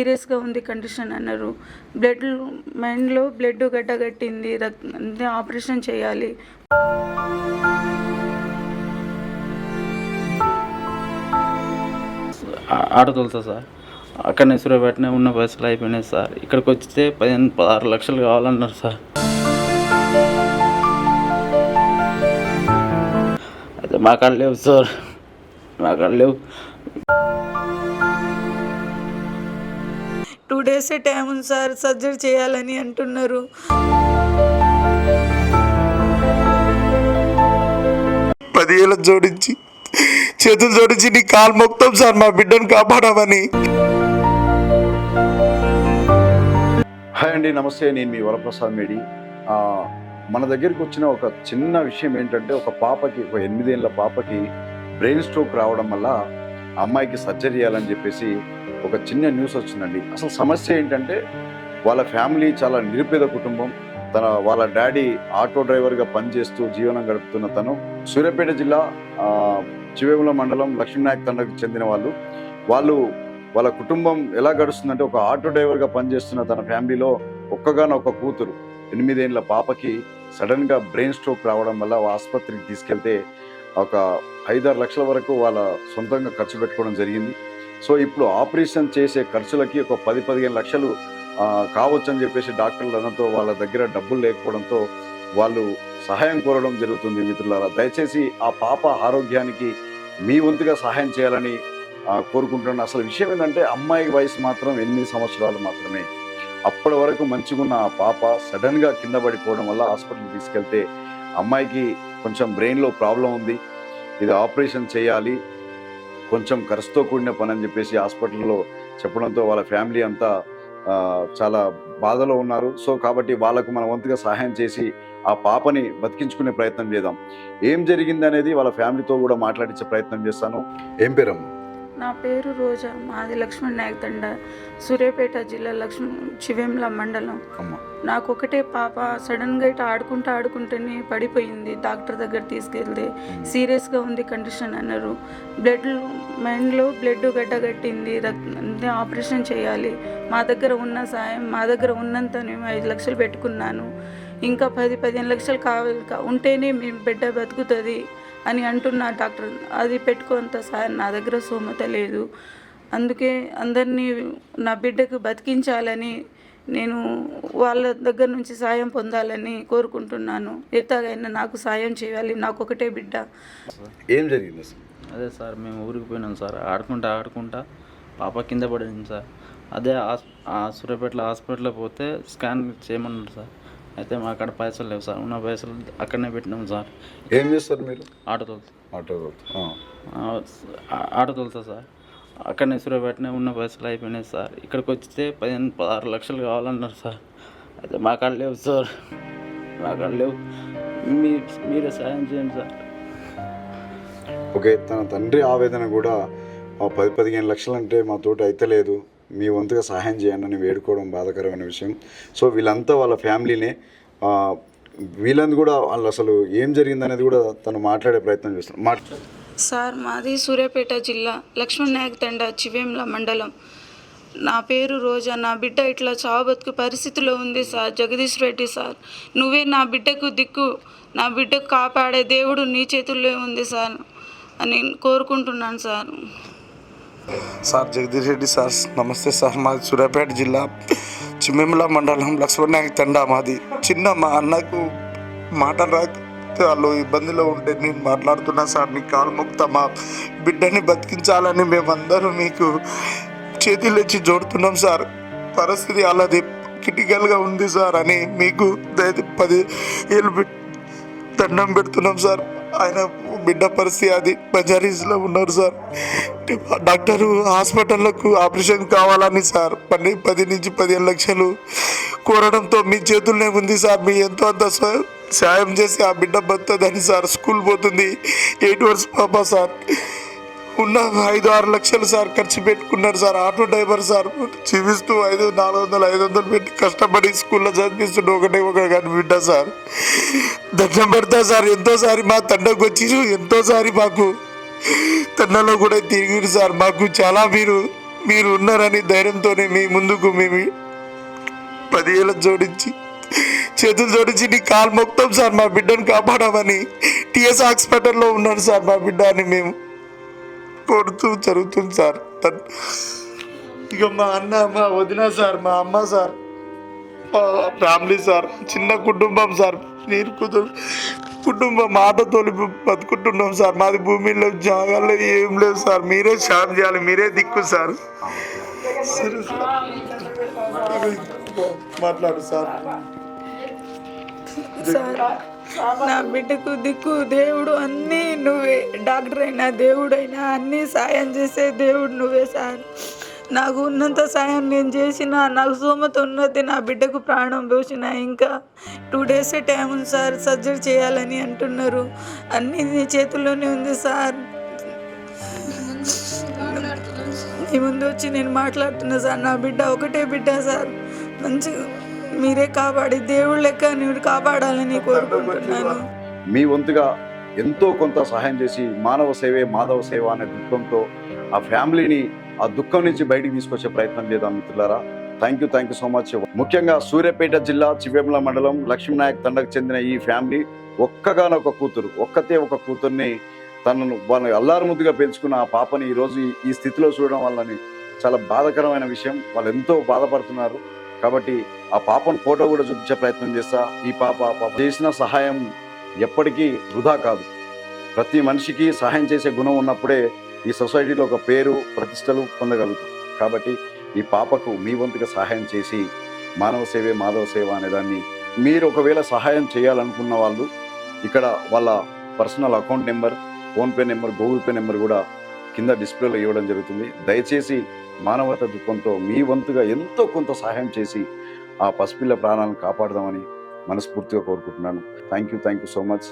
సీరియస్గా ఉంది కండిషన్ అన్నారు. బ్లడ్ మైండ్లో బ్లడ్ గడ్డగట్టింది. రక్- ఆపరేషన్ చేయాలి. ఆ- సార్. అక్కడనే సూర్యాపేటనే ఉన్న పైసలు అయిపోయినాయి సార్. ఇక్కడికి వచ్చితే పదిహేను పదహారు లక్షలు కావాలన్నారు సార్. అయితే మా కాడ లేవు సార్. మా కాడ లేవు. టూ డేస్ టైం ఉంది సార్ సర్జరీ చేయాలని అంటున్నారు. పదివేల జోడించి చేతులు జోడించి నీ కాలు మొక్తాం సార్ మా బిడ్డను కాపాడమని. హాయ్ అండి నమస్తే. నేను మీ వరప్రసాద్ మేడి. ఆ, మన దగ్గరికి వచ్చిన ఒక చిన్న విషయం ఏంటంటే ఒక పాపకి ఒక ఎనిమిదేళ్ళ పాపకి బ్రెయిన్ స్ట్రోక్ రావడం వల్ల అమ్మాయికి సర్జరీ చేయాలని చెప్పేసి ఒక చిన్న న్యూస్ వచ్చిందండి. అసలు సమస్య ఏంటంటే వాళ్ళ ఫ్యామిలీ చాలా నిరుపేద కుటుంబం. తన వాళ్ళ డాడీ ఆటో డ్రైవర్గా పనిచేస్తూ జీవనం గడుపుతున్న తను. సూర్యాపేట జిల్లా చివేముల మండలం లక్ష్మీనాయక్ తండకు చెందిన వాళ్ళు. వాళ్ళు వాళ్ళ కుటుంబం ఎలా గడుస్తుందంటే ఒక ఆటో డ్రైవర్గా పనిచేస్తున్న తన ఫ్యామిలీలో ఒక్కగానో ఒక కూతురు ఎనిమిదేళ్ళ పాపకి సడన్గా బ్రెయిన్ స్ట్రోక్ రావడం వల్ల ఆసుపత్రికి తీసుకెళ్తే ఒక ఐదారు లక్షల వరకు వాళ్ళ సొంతంగా ఖర్చు పెట్టుకోవడం జరిగింది. సో ఇప్పుడు ఆపరేషన్ చేసే ఖర్చులకి ఒక పది పదిహేను లక్షలు కావచ్చు అని చెప్పేసి డాక్టర్లు అనడంతో వాళ్ళ దగ్గర డబ్బులు లేకపోవడంతో వాళ్ళు సహాయం కోరడం జరుగుతుంది మిత్రులారా. దయచేసి ఆ పాప ఆరోగ్యానికి మీ వంతుగా సహాయం చేయాలని కోరుకుంటున్నాను. అసలు విషయం ఏంటంటే అమ్మాయి వయసు మాత్రం ఎనిమిది సంవత్సరాలు మాత్రమే. అప్పటి వరకు మంచిగున్న ఆ పాప సడన్గా కింద పడిపోవడం వల్ల హాస్పిటల్కి తీసుకెళ్తే అమ్మాయికి కొంచెం బ్రెయిన్లో ప్రాబ్లం ఉంది. ఇది ఆపరేషన్ చేయాలి. కొంచెం ఖర్చుతో కూడిన పని అని చెప్పేసి హాస్పిటల్లో చెప్పడంతో వాళ్ళ ఫ్యామిలీ అంతా చాలా బాధలో ఉన్నారు. సో కాబట్టి వాళ్ళకు మన వంతుగా సహాయం చేసి ఆ పాపని బతికించుకునే ప్రయత్నం చేద్దాం. ఏం జరిగింది అనేది వాళ్ళ ఫ్యామిలీతో కూడా మాట్లాడించే ప్రయత్నం చేస్తాను. ఏం పేరమ్మ? నా పేరు రోజా. మాది లక్ష్మణ్ నాయక్ తండ సూర్యాపేట జిల్లా లక్ష్మణ్ చివెంల మండలం. నాకు ఒకటే పాప. సడన్గా ఇట్లా ఆడుకుంటూ ఆడుకుంటూనే పడిపోయింది. డాక్టర్ దగ్గర తీసుకెళ్తే సీరియస్గా ఉంది కండిషన్ అన్నారు. బ్లడ్ మైండ్లో బ్లడ్ గడ్డగట్టింది. అంటే ఆపరేషన్ చేయాలి. మా దగ్గర ఉన్న సాయం మా దగ్గర ఉన్నంత నేను ఐదు లక్షలు పెట్టుకున్నాను. ఇంకా పది పదిహేను లక్షలు కావాలి. ఉంటేనే మీ బిడ్డ బతుకుతుంది. అని అంటున్నా డాక్టర్. అది పెట్టుకోంత సాయం నా దగ్గర సోమత లేదు. అందుకే అందరినీ నా బిడ్డకు బతికించాలని నేను వాళ్ళ దగ్గర నుంచి సాయం పొందాలని కోరుకుంటున్నాను. ఎత్తగైనా నాకు సాయం చేయాలి. నాకు ఒకటే బిడ్డ. ఏం జరిగింది అదే సార్ మేము ఊరికి పోయినాం సార్. ఆడుకుంటా ఆడుకుంటా పాప కింద పడింది సార్. అదే హాస్- ఆ సూర్యాపేటలో హాస్పిటల్లో పోతే స్కాన్ చేయమన్నారు సార్. అయితే మా అక్కడ పైసలు లేవు సార్. ఉన్న పైసలు అక్కడనే పెట్టినాం సార్. ఏం చేస్తారు మీరు? ఆటో తోలుతా. ఆటో ఆ- ఆటో తోలుతా సార్. అక్కడనే సూర్యాపేటనే ఉన్న పైసలు అయిపోయినాయి సార్. ఇక్కడికి వచ్చితే పదిహేను పదహారు లక్షలు కావాలన్నారు సార్. అయితే మా కాడ లేవు సార్. మా కాడ లేవు. మీ మీరే సాయం చేయండి సార్. ఓకే తన తండ్రి ఆవేదన కూడా పది పదిహేను లక్షలు అంటే మా తోటి అయితే లేదు. మీ వంతుగా సహాయం చేయండి అని వేడుకోవడం బాధాకరమైన విషయం. సో వీళ్ళంతా వాళ్ళ ఫ్యామిలీనే వీళ్ళని కూడా వాళ్ళు అసలు ఏం జరిగింది అనేది కూడా తను మాట్లాడే ప్రయత్నం చేస్తున్నారు. మాట్లా సార్ మాది సూర్యాపేట జిల్లా లక్ష్మణ్ నాయక్ తండ చివేంల మండలం. నా పేరు రోజా నా బిడ్డ ఇట్లా చావు బతుకు పరిస్థితిలో ఉంది సార్. జగదీష్ రెడ్డి సార్ నువ్వే నా బిడ్డకు దిక్కు నా బిడ్డకు కాపాడే దేవుడు నీ చేతుల్లో ఉంది సార్ అని కోరుకుంటున్నాను sir. Sir Jagadish Reddy sir నమస్తే సార్. మాది సూర్యాపేట జిల్లా చిమ్మిమల మండలం లక్ష్మణ్ తండా మాది. చిన్న మా అన్నకు మాట రాక వాళ్ళు ఇబ్బందిలో ఉంటే నేను మాట్లాడుతున్నా సార్. నీ కాలు ముక్త మా బిడ్డని బతికించాలని మేమందరూ మీకు చేతులు జోడుతున్నాం సార్. పరిస్థితి అలాది క్రిటికల్గా ఉంది సార్ అని మీకు పది ఏళ్ళు దండం పెడుతున్నాం సార్. ఆయన బిడ్డ పరిస్థితి అది మెజారీస్లో ఉన్నారు సార్. డాక్టరు హాస్పిటల్లకు ఆపరేషన్ కావాలని సార్. పది పది నుంచి పదిహేను లక్షలు కోరడంతో మీ చేతుల్లోనే ఉంది సార్. మీ ఎంతో అంత సా- సాయం చేసి ఆ బిడ్డ బతుందని సార్. స్కూల్ పోతుంది. ఎయిట్ ఇయర్స్ పాప సార్. ఉన్న ఐదు ఆరు లక్షలు సార్ ఖర్చు పెట్టుకున్నారు సార్. ఆటో డ్రైవర్ సార్ చూపిస్తూ ఐదు నాలుగు వందలు ఐదు వందలు పెట్టి కష్టపడి స్కూల్లో చదివిస్తుండే. ఒకటే ఒక కానీ బిడ్డ సార్. దండం పెడతా సార్. ఎంతోసారి మా తండకు వచ్చి ఎంతోసారి మాకు తండలో కూడా తిరిగిరు సార్. మాకు చాలా మీరు మీరు ఉన్నారని ధైర్యంతోనే మీ ముందుకు మేము పదివేల జోడించి చేతులు జోడించి నీ కాలు మొక్తాం సార్. మా బిడ్డను కాపాడమని టిఎస్ హాస్పిటల్లో ఉన్నాడు సార్ మా బిడ్డ అని మేము కొడుతూ జరుగుతుంది సార్. ఇక మా అన్న మా వదిన సార్ మా అమ్మ సార్ మా ఫ్యామిలీ సార్ చిన్న కుటుంబం సార్. నేను కుదురు కుటుంబం ఆటతో బతుకుంటున్నాం సార్. మాది భూమిలో జాగాలో ఏం లేదు సార్. మీరే షాప్ చేయాలి మీరే దిక్కు సార్. సరే సార్. మాట్లాడు సార్. సార్ నా బిడ్డకు దిక్కు దేవుడు అన్నీ నువ్వే. డాక్టర్ అయినా దేవుడైనా అన్నీ సాయం చేసే దేవుడు నువ్వే సార్. నాకు ఉన్నంత సాయం నేను చేసిన నాకు సోమత ఉన్నది నా బిడ్డకు ప్రాణం పోసిన ఇంకా టూ డేస్ టైం ఉంది సార్ సర్జరీ చేయాలని అంటున్నారు. అన్నీ నీ చేతుల్లోనే ఉంది సార్. నీ ముందు వచ్చి నేను మాట్లాడుతున్నా సార్ నా బిడ్డ ఒకటే బిడ్డ సార్. మంచిగా మీరే కాపాడి దేవుడు లెక్క నువ్వు కాపాడాలని కోరుకుంటున్నాను. మీ వంతుగా ఎంతో కొంత సహాయం చేసి మానవ సేవే మాధవ సేవ అనే దుఃఖంతో ఆ ఫ్యామిలీని ఆ దుఃఖం నుంచి బయటికి తీసుకొచ్చే ప్రయత్నం చేద్దాం మిత్రులారా. Thank you thank you so much ముఖ్యంగా సూర్యాపేట జిల్లా చివేముల మండలం లక్ష్మీనాయక్ తండకు చెందిన ఈ ఫ్యామిలీ ఒక్కగానొక కూతురు ఒక్కతే ఒక కూతుర్ని తనను వాళ్ళని అల్లారు ముద్దుగా పెంచుకున్న ఆ పాపని ఈరోజు ఈ- స్థితిలో చూడడం వల్లని చాలా బాధకరమైన విషయం. వాళ్ళు ఎంతో బాధపడుతున్నారు. కాబట్టి ఆ పాపను ఫోటో కూడా చూపించే ప్రయత్నం చేస్తా. ఈ పాప పాప చేసిన సహాయం ఎప్పటికీ వృధా కాదు. ప్రతి మనిషికి సహాయం చేసే గుణం ఉన్నప్పుడే ఈ సొసైటీలో ఒక పేరు ప్రతిష్టలు పొందగలుగుతాం. కాబట్టి ఈ పాపకు మీ వంతుగా సహాయం చేసి మానవ సేవే మాధవ సేవ అనే దాన్ని మీరు ఒకవేళ సహాయం చేయాలనుకున్న వాళ్ళు ఇక్కడ వాళ్ళ personal account number PhonePe number Google Pay number కూడా కింద డిస్ప్లేలో ఇవ్వడం జరుగుతుంది. దయచేసి మానవత దృక్పంతో మీ వంతుగా ఎంతో కొంత సహాయం చేసి ఆ పసిపిల్ల ప్రాణాలను కాపాడదామని మనస్ఫూర్తిగా కోరుకుంటున్నాను. Thank you thank you so much